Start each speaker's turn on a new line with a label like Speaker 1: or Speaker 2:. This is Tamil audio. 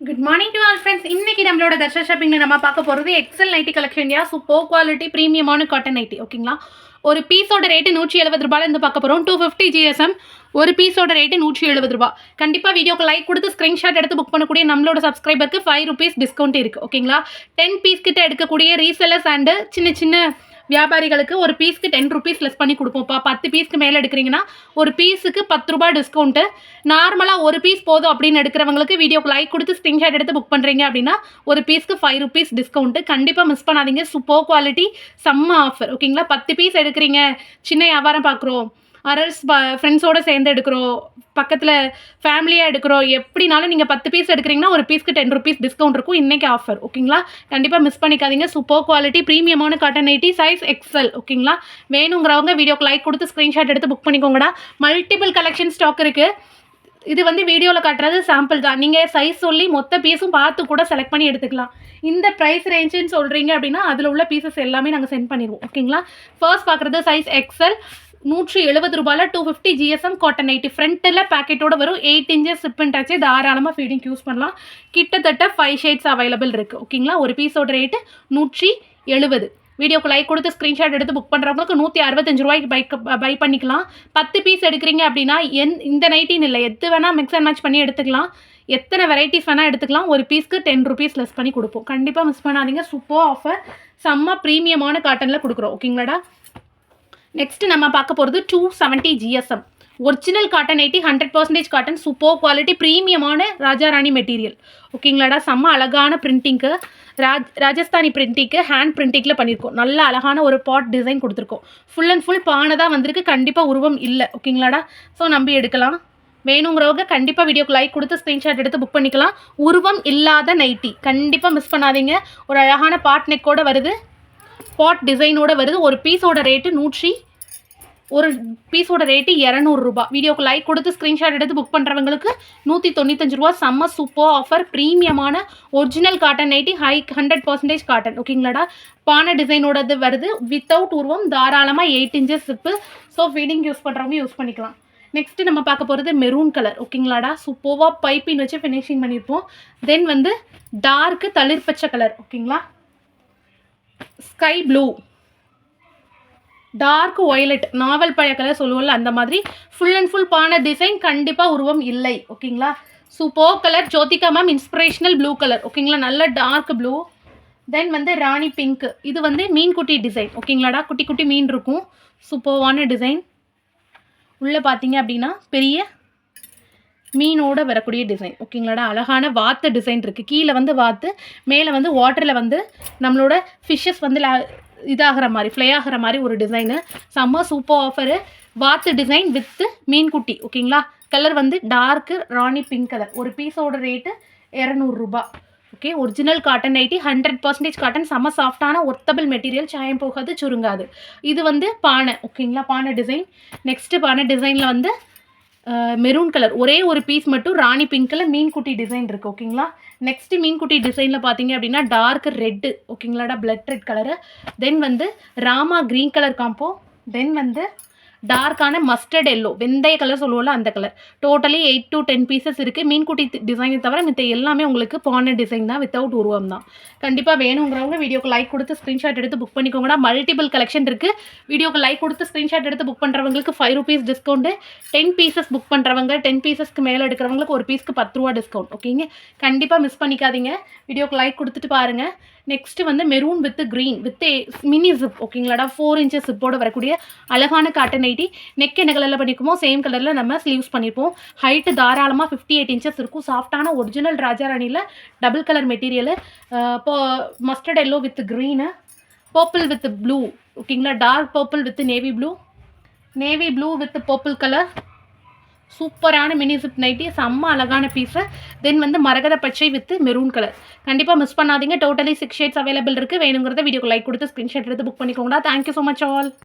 Speaker 1: Good morning to all friends இன்னைக்கு நம்மளோட தர்ஷா ஷாப்பிங்கில் நம்ம பார்க்க போகிறது எக்ஸல் நைட்டி கலெக்ஷன் யா? சூப்பர் குவாலிட்டி ப்ரீமியமான காட்டன் நைட்டி ஓகேங்களா ஒரு பீஸோட ரேட்டு நூற்றி எழுபது ரூபாயில இருந்து பார்க்க போகிறோம் டூ ஃபிஃப்டி ஜிஎஸ்எம் ஒரு பீஸோட ரேட்டு நூற்றி எழுபது ரூபா கண்டிப்பாக வீடியோக்கு லைக் கொடுத்து ஸ்க்ரீன்ஷாட் எடுத்து புக் பண்ணக்கூடிய நம்மளோட சப்ஸ்கிரைபருக்கு ஃபைவ் ருபீஸ் டிஸ்கவுண்ட் இருக்குது ஓகேங்களா டென் பீஸ் கிட்ட எடுக்கக்கூடிய ரீசெல்லர்ஸ் அண்டு சின்ன சின்ன வியாபாரிகளுக்கு ஒரு பீஸ்க்கு டென் ருபீஸ் லெஸ் பண்ணி கொடுப்போம்ப்பா பத்து பீஸ்க்கு மேலே எடுக்கிறீங்கன்னா ஒரு பீஸுக்கு பத்து ரூபாய் டிஸ்கவுண்ட்டு நார்மலாக ஒரு பீஸ் போதும் அப்படின்னு எடுக்கிறவங்களுக்கு வீடியோக்கு லைக் கொடுத்து ஸ்க்ரீன்ஷாட் எடுத்து புக் பண்ணுறீங்க அப்படின்னா ஒரு பீஸ்க்கு ஃபைவ் ருபீஸ் டிஸ்கவுண்ட்டு கண்டிப்பாக மிஸ் பண்ணாதீங்க. சூப்பர் குவாலிட்டி செம்ம ஆஃபர் ஓகேங்களா பத்து பீஸ் எடுக்கிறீங்க. சின்ன வியாபாரம் பார்க்குறோம். அரல்ஸ் ஃப்ரெண்ட்ஸோடு சேர்ந்து எடுக்கிறோம். பக்கத்தில் ஃபேமிலியாக எடுக்கிறோம். எப்படினாலும் நீங்கள் பத்து பீஸ் எடுக்கிறீங்கன்னா ஒரு பீஸ்க்கு டென் ருபீஸ் டிஸ்கவுண்ட் இருக்கும். இன்றைக்கி ஆஃபர் ஓகேங்களா? கண்டிப்பாக மிஸ் பண்ணிக்காதீங்க. சூப்பர் குவாலிட்டி ப்ரீமியமான காட்டன் நைட்டி சைஸ் எக்ஸல் ஓகேங்களா? வேணுங்கிறவங்க வீடியோக்கு லைக் கொடுத்து ஸ்க்ரீன்ஷாட் எடுத்து புக் பண்ணிக்கோங்கடா. மல்டிபிள் கலெக்ஷன் ஸ்டாக் இருக்குது இது வந்து வீடியோவில் காட்டுறது சாம்பிள் தான். நீங்கள் சைஸ் சொல்லி மொத்த பீஸும் பார்த்து கூட செலக்ட் பண்ணி எடுத்துக்கலாம். இந்த ப்ரைஸ் ரேஞ்சுன்னு சொல்கிறீங்க அப்படின்னா அதில் உள்ள பீசஸ் எல்லாமே நாங்கள் சென்ட் பண்ணிடுவோம். ஓகேங்களா? ஃபர்ஸ்ட் பார்க்குறது சைஸ் எக்ஸல் நூற்றி எழுபது ரூபாயில் two fifty GSM cotton nighty ஃப்ரண்ட்டில் பேக்கெட்டோட வரும் எயிட் இன்ச்சஸ் சிப்பின் டச்சு தாராளமாக ஃபீடிங் யூஸ் பண்ணலாம். கிட்டத்தட்ட ஃபைவ் ஷேட்ஸ் அவைலபிள் இருக்குது ஓகேங்களா ஒரு பீஸோட ரேட்டு நூற்றி எழுபது. வீடியோக்கு லைக் கொடுத்து ஸ்க்ரீன்ஷாட் எடுத்து புக் பண்ணுறவங்களுக்கு நூற்றி அறுபத்தஞ்சு ரூபாய்க்கு பைக் பை பண்ணிக்கலாம். பத்து பீஸ் எடுக்கிறீங்க அப்படின்னா என் இந்த நைட்டின்னு இல்லை. எது வேணால் மிக்ஸ் அண்ட் மேட்ச் பண்ணி எடுத்துக்கலாம். எத்தனை வெரைட்டிஸ் வேணால் எடுத்துக்கலாம். ஒரு பீஸ்க்கு டென் ருபீஸ் லெஸ் பண்ணி கொடுப்போம். கண்டிப்பாக மிஸ் பண்ணாதீங்க. சூப்பர் ஆஃபர் செம்ம ப்ரீமியமான காட்டனில் கொடுக்குறோம். ஓகேங்களாடா நெக்ஸ்ட்டு நம்ம பார்க்க போகிறது two seventy GSM original cotton eighty hundred percentage cotton super quality ப்ரீமியமான Rajarani material ஓகேங்களாடா செம்ம அழகான பிரிண்டிங்க்கு ராஜ் ராஜஸ்தானி பிரிண்டிங்க்கு ஹேண்ட் பிரிண்டிங்கில் பண்ணியிருக்கோம் நல்ல அழகான ஒரு பாட் டிசைன் கொடுத்துருக்கோம். ஃபுல் அண்ட் ஃபுல் பானை தான் வந்திருக்கு. கண்டிப்பாக உருவம் இல்லை. ஓகேங்களாடா ஸோ நம்பி எடுக்கலாம். வேணுங்கிறவங்க கண்டிப்பாக வீடியோக்கு லைக் கொடுத்து ஸ்க்ரீன்ஷாட் எடுத்து புக் பண்ணிக்கலாம். உருவம் இல்லாத நைட்டி கண்டிப்பாக மிஸ் பண்ணாதீங்க. ஒரு அழகான பாட் நெக்கோட வருது. பாட் டிசைனோட வருது. ஒரு பீஸோட ரேட்டு நூற்றி ஒரு பீஸோட ரேட்டு இரநூறுபா. வீடியோக்கு லைக் கொடுத்து ஸ்க்ரீன்ஷாட் எடுத்து புக் பண்ணுறவங்களுக்கு நூற்றி தொண்ணூத்தஞ்சு ரூபா. செம்ம super offer ப்ரீமியமான original cotton nighty high hundred percentage cotton ஓகேங்களாடா பானை டிசைனோடது வருது. வித்தவுட் உருவம் தாராளமாக eight inches zip so feeding use பண்ணுறவங்க யூஸ் பண்ணிக்கலாம். நெக்ஸ்ட் நம்ம பார்க்க போகிறது மெரூன் கலர் ஓகேங்களாடா சூப்பர்வாக பைப்பின் வச்சு ஃபினிஷிங் பண்ணியிருப்போம் தென் வந்து டார்க்கு தளிர் பச்சை கலர் ஓகேங்களா ஸ்கை ப்ளூ. டார்க் ஒயலட் நாவல் பழைய கலர் சொல்லுவோம்ல அந்த மாதிரி ஃபுல் அண்ட் ஃபுல் பான டிசைன் கண்டிப்பாக உருவம் இல்லை. ஓகேங்களா? Super colour Jyothika ma'am inspirational blue colour ஓகேங்களா? நல்ல டார்க் ப்ளூ தென் வந்து ராணி பிங்க் இது வந்து மீன் குட்டி டிசைன் ஓகேங்களாடா? குட்டி குட்டி மீன் இருக்கும். சூப்பர்வான டிசைன் உள்ளே பார்த்தீங்க அப்படின்னா பெரிய மீனோட வரக்கூடிய டிசைன் ஓகேங்களாடா? அழகான வாத்து டிசைன் இருக்குது கீழே வந்து வாத்து மேலே வந்து வாட்டரில் வந்து நம்மளோட ஃபிஷ்ஷஸ் வந்து இதாகிற மாதிரி ஃப்ளை ஆகிற மாதிரி ஒரு டிசைனு செம்ம சூப்பர் ஆஃபரு வாத்து டிசைன் வித்து மீன்குட்டி. ஓகேங்களா? கலர் வந்து டார்க்கு ராணி பிங்க் கலர் ஒரு பீஸோட ரேட்டு இரநூறுபா. Okay? Original cotton nighty hundred percentage cotton செம்ம சாஃப்டான ஒர்த்தபிள் மெட்டீரியல் சாயம் போகாது சுருங்காது. இது வந்து பானை. ஓகேங்களா? பானை டிசைன் நெக்ஸ்ட்டு பானை டிசைனில் வந்து மெரூன் கலர் ஒரே ஒரு பீஸ் மட்டும் ராணி பிங்க்கில் மீன்குட்டி டிசைன் இருக்குது ஓகேங்களா நெக்ஸ்ட் மீன்குட்டி டிசைனில் பார்த்தீங்க அப்படின்னா டார்க் ரெட்டு ஓகேங்களாடா பிளட் ரெட் கலரு தென் வந்து Rama green colour combo then வந்து டார்க்கான மஸ்டர்ட் எல்லோ வெந்தய கலர் சொல்லுவோம்ல அந்த colour totally eight to ten pieces இருக்குது மீன்குட்டி டிசைனை தவிர மித்த எல்லாமே உங்களுக்கு பான டிசைன் தான் வித்தவுட் உருவம் தான். கண்டிப்பாக வேணுங்கிறவங்க வீடியோக்கு லைக் கொடுத்து ஸ்க்ரீன்ஷாட் எடுத்து புக் பண்ணிக்கோங்கன்னா மல்டிபிள் கலெக்ஷன் இருக்குது வீடியோக்கு லைக் கொடுத்து ஸ்க்ரீன்ஷாட் எடுத்து புக் பண்ணுறவங்களுக்கு five rupees discount ten pieces book பண்ணுறவங்க டென் பீசஸ்க்கு மேலே எடுக்கிறவங்களுக்கு ஒரு பீஸ்க்கு பத்து ரூபா டிஸ்கவுண்ட் ஓகேங்க கண்டிப்பாக மிஸ் பண்ணிக்காதீங்க. வீடியோக்கு லைக் கொடுத்துட்டு பாருங்கள் நெக்ஸ்ட்டு வந்து maroon with green with mini zip ஓகேங்களாடா four inches ஜிப்போடு வரக்கூடிய அழகான காட்டன் நைட்டி நெக் என்ன கலரில் பண்ணிக்குமோ சேம் கலரில் நம்ம ஸ்லீவ்ஸ் பண்ணியிருப்போம் ஹைட்டு தாராளமாக ஃபிஃப்டி எயிட் இன்ச்சஸ் இருக்கும் சாஃப்டான ஒரிஜினல் ராஜாராணியில் டபுள் கலர் மெட்டீரியலு இப்போ mustard yellow with green purple with blue ஓகேங்களா dark purple with navy blue navy blue with purple colour சூப்பரான மினி ஜிப் நைட்டி செம்ம அழகான பீஸு தென் வந்து மரகத பச்சை வித் மெரூன் கலர் கண்டிப்பாக மிஸ் பண்ணாதீங்க. டோட்டலி சிக்ஸ் ஷேட்ஸ் அவைலபிள் இருக்குது வேணுங்கிறத வீடியோக்கு லைக் கொடுத்து ஸ்க்ரீன்ஷாட் எடுத்து book பண்ணிக்கோங்களா. Thank you so much all